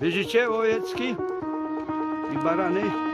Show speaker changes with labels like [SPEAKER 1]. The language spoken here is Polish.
[SPEAKER 1] Widzicie łojecki i barany?